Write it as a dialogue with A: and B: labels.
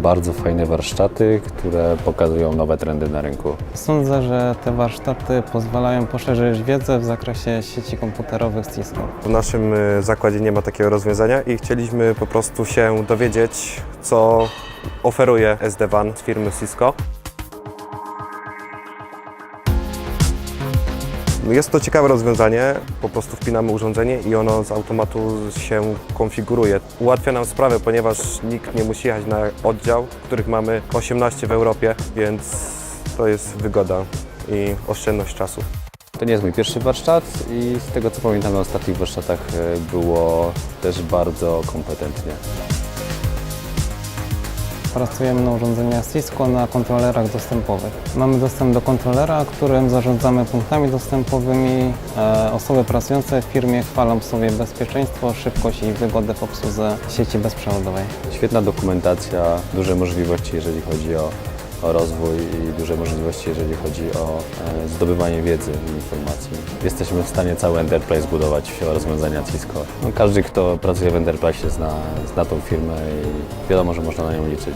A: bardzo fajne warsztaty, które pokazują nowe trendy na rynku.
B: Sądzę, że te warsztaty pozwalają poszerzyć wiedzę w zakresie sieci komputerowych Cisco.
C: W naszym y, zakładzie nie ma takiego rozwiązania i chcieliśmy po prostu się dowiedzieć, co oferuje SD-WAN z firmy Cisco. Jest to ciekawe rozwiązanie, po prostu wpinamy urządzenie i ono z automatu się konfiguruje. Ułatwia nam sprawę, ponieważ nikt nie musi jechać na oddział, których mamy 18 w Europie, więc to jest wygoda i oszczędność czasu.
A: To nie jest mój pierwszy warsztat i z tego co pamiętam na ostatnich warsztatach e, było też bardzo kompetentnie.
B: Pracujemy na urządzeniach Cisco na kontrolerach dostępowych. Mamy dostęp do kontrolera, którym zarządzamy punktami dostępowymi. E, Osoby pracujące w firmie chwalą sobie bezpieczeństwo, szybkość i wygodę w obsłudze sieci bezprzewodowej.
A: Świetna dokumentacja, duże możliwości jeżeli chodzi o, o rozwój i duże możliwości jeżeli chodzi o e, zdobywanie wiedzy i informacji. Jesteśmy w stanie cały enterprise budować rozwiązania Cisco. No, każdy kto pracuje w enterprise zna, zna tą firmę i wiadomo, że można na nią liczyć.